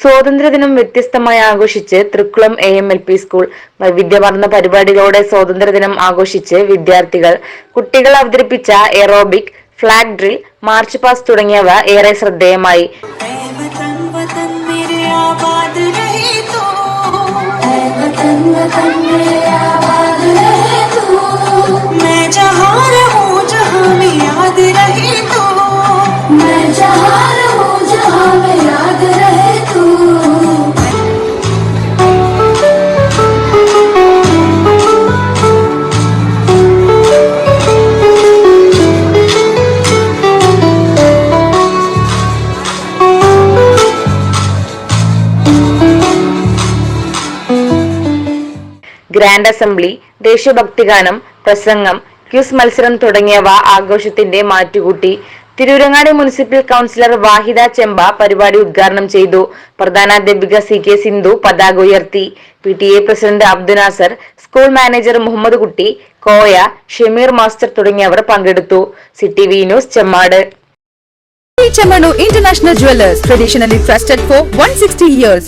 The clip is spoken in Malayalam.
സ്വാതന്ത്ര്യദിനം വ്യത്യസ്തമായി ആഘോഷിച്ച് Thrikkulam A M L P school വൈവിധ്യമാർന്ന പരിപാടികളോടെ സ്വാതന്ത്ര്യദിനം ആഘോഷിച്ച് വിദ്യാർത്ഥികൾ കുട്ടികൾ അവതരിപ്പിച്ച aerobic flag drill march past തുടങ്ങിയവ ഏറെ ശ്രദ്ധേയമായി. ഗ്രാൻഡ് അസംബ്ലി ദേശഭക്തിഗാനം പ്രസംഗം ക്യൂസ് മത്സരം തുടങ്ങിയവ ആഘോഷത്തിന്റെ മാറ്റുകൂട്ടി. തിരൂരങ്ങാടി മുനിസിപ്പൽ കൗൺസിലർ വാഹിദ ചെമ്പ പരിപാടി ഉദ്ഘാടനം ചെയ്തു. പ്രധാനാധ്യാപിക സി കെ സിന്ധു പതാക ഉയർത്തി. P T A president Abdu Nasar school manager Muhammad Kutty Koya Shameer master തുടങ്ങിയവർ പങ്കെടുത്തു. City V news Chemmad. Chamano International Jewelers, traditionally trusted for 160 years.